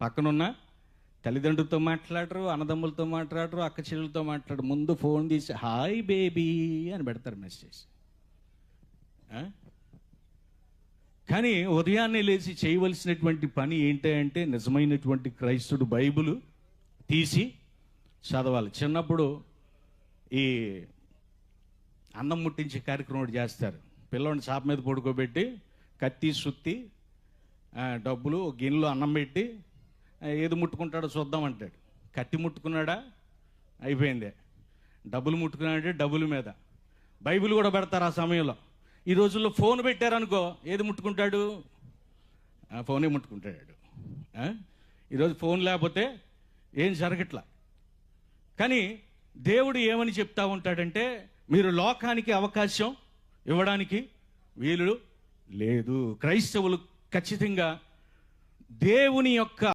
పక్కనున్న తల్లిదండ్రులతో మాట్లాడరు అన్నదమ్ములతో మాట్లాడరు అక్క చెల్లెలతో మాట్లాడరు. ముందు ఫోన్ తీసి హాయ్ బేబీ అని పెడతారు మెసేజ్. కానీ ఉదయాన్నే లేచి చేయవలసినటువంటి పని ఏంటంటే నిజమైనటువంటి క్రైస్తుడు బైబిల్ తీసి చదవాలి. చిన్నప్పుడు ఈ అన్నం ముట్టించే కార్యక్రమం ఒకటి చేస్తారు. పిల్లవాడిని చాప మీద పడుకోబెట్టి కత్తి సుత్తి డబ్బులు గిన్నెలో అన్నం పెట్టి ఏది ముట్టుకుంటాడో చూద్దామంటాడు కత్తి ముట్టుకున్నాడా? అయిపోయిందే. డబ్బులు ముట్టుకున్నాడంటే డబ్బుల మీద. బైబిల్ కూడా పెడతారు ఆ సమయంలో. ఈ రోజుల్లో ఫోన్ పెట్టారనుకో ఏది ముట్టుకుంటాడు? ఆ, ఫోనే ముట్టుకుంటాడు. ఈరోజు ఫోన్ లేకపోతే ఏం జరగట్లా? కానీ దేవుడు ఏమని చెప్తా ఉంటాడంటే మీరు లోకానికి అవకాశం ఇవ్వడానికి వీలు లేదు. క్రైస్తవులు ఖచ్చితంగా దేవుని యొక్క